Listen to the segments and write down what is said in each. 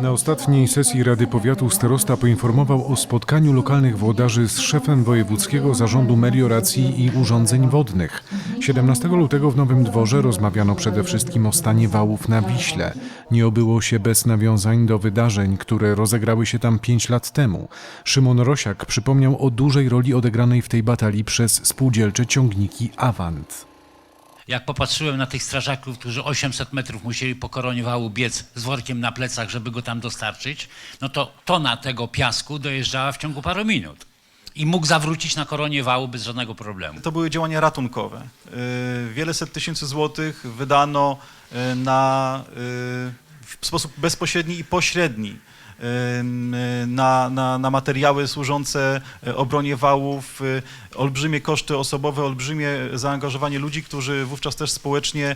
Na ostatniej sesji Rady Powiatu starosta poinformował o spotkaniu lokalnych włodarzy z szefem Wojewódzkiego Zarządu Melioracji i Urządzeń Wodnych. 17 lutego w Nowym Dworze rozmawiano przede wszystkim o stanie wałów na Wiśle. Nie obyło się bez nawiązań do wydarzeń, które rozegrały się tam 5 lat temu. Szymon Rosiak przypomniał o dużej roli odegranej w tej batalii przez spółdzielcze ciągniki Avant. Jak popatrzyłem na tych strażaków, którzy 800 metrów musieli po koronie wału biec z workiem na plecach, żeby go tam dostarczyć, no to tona tego piasku dojeżdżała w ciągu paru minut. I mógł zawrócić na koronie wału bez żadnego problemu. To były działania ratunkowe. Y, Wiele set tysięcy złotych wydano y, na, y, w sposób bezpośredni i pośredni na, na, na materiały służące y, obronie wałów, y, olbrzymie koszty osobowe, olbrzymie zaangażowanie ludzi, którzy wówczas też społecznie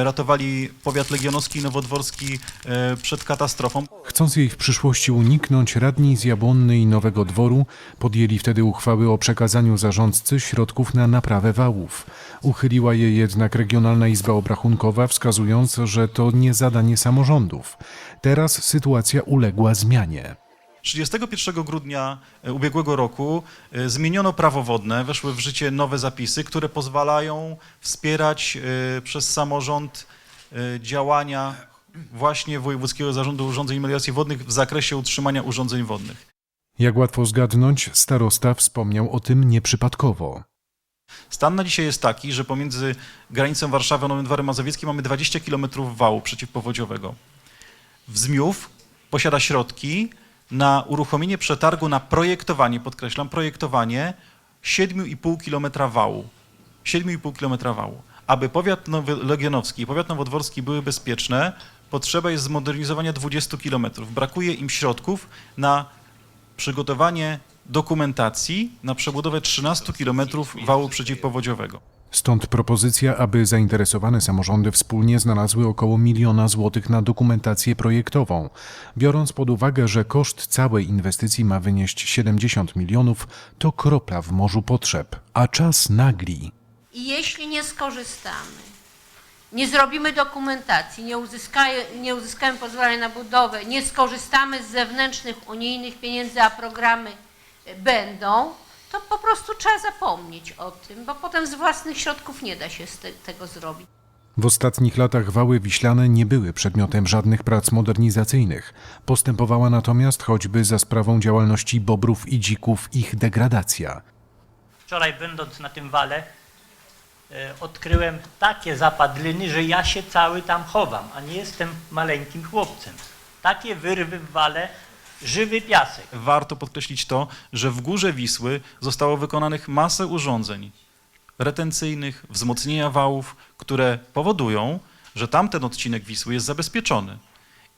y, ratowali powiat legionowski i nowodworski przed katastrofą. Chcąc jej w przyszłości uniknąć, radni z Jabłonny i Nowego Dworu podjęli wtedy uchwały o przekazaniu zarządcy środków na naprawę wałów. Uchyliła je jednak Regionalna Izba Obrachunkowa, wskazując, że to nie zadanie samorządów. Teraz sytuacja uległa zmianie. 31 grudnia e, ubiegłego roku e, zmieniono prawo wodne, weszły w życie nowe zapisy, które pozwalają wspierać e, przez samorząd działania właśnie Wojewódzkiego Zarządu Urządzeń i Wodnych w zakresie utrzymania urządzeń wodnych. Jak łatwo zgadnąć, starosta wspomniał o tym nieprzypadkowo. Stan na dzisiaj jest taki, że pomiędzy granicą Warszawy a Nowym Dworem Mazowieckim mamy 20 km wału przeciwpowodziowego. Wzmiów posiada środki na uruchomienie przetargu na projektowanie, podkreślam, projektowanie 7,5 km wału. 7,5 km wału. Aby powiat legionowski i powiat nowodworski były bezpieczne, potrzeba jest zmodernizowania 20 km. Brakuje im środków na przygotowanie dokumentacji na przebudowę 13 km wału przeciwpowodziowego. Stąd propozycja, aby zainteresowane samorządy wspólnie znalazły około miliona złotych na dokumentację projektową. Biorąc pod uwagę, że koszt całej inwestycji ma wynieść 70 milionów, to kropla w morzu potrzeb, a czas nagli. Jeśli nie skorzystamy, nie zrobimy dokumentacji, nie, uzyskaje, nie uzyskamy pozwolenia na budowę, nie skorzystamy z zewnętrznych unijnych pieniędzy, a programy będą, to po prostu trzeba zapomnieć o tym, bo potem z własnych środków nie da się z te, tego zrobić. W ostatnich latach wały wiślane nie były przedmiotem żadnych prac modernizacyjnych. Postępowała natomiast choćby za sprawą działalności bobrów i dzików ich degradacja. Wczoraj będąc na tym wale e, odkryłem takie zapadliny, że ja się cały tam chowam, a nie jestem maleńkim chłopcem. Takie wyrwy w wale, żywy piasek. Warto podkreślić to, że w górze Wisły zostało wykonanych masę urządzeń retencyjnych, wzmocnienia wałów, które powodują, że tamten odcinek Wisły jest zabezpieczony.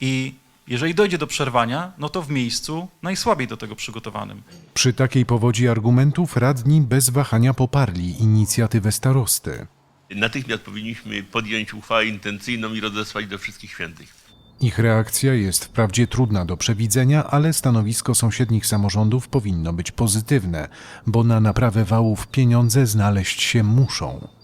I jeżeli dojdzie do przerwania, no to w miejscu najsłabiej do tego przygotowanym. Przy takiej powodzi argumentów radni bez wahania poparli inicjatywę starosty. Natychmiast powinniśmy podjąć uchwałę intencyjną i rozesłać do wszystkich świętych. Ich reakcja jest wprawdzie trudna do przewidzenia, ale stanowisko sąsiednich samorządów powinno być pozytywne, bo na naprawę wałów pieniądze znaleźć się muszą.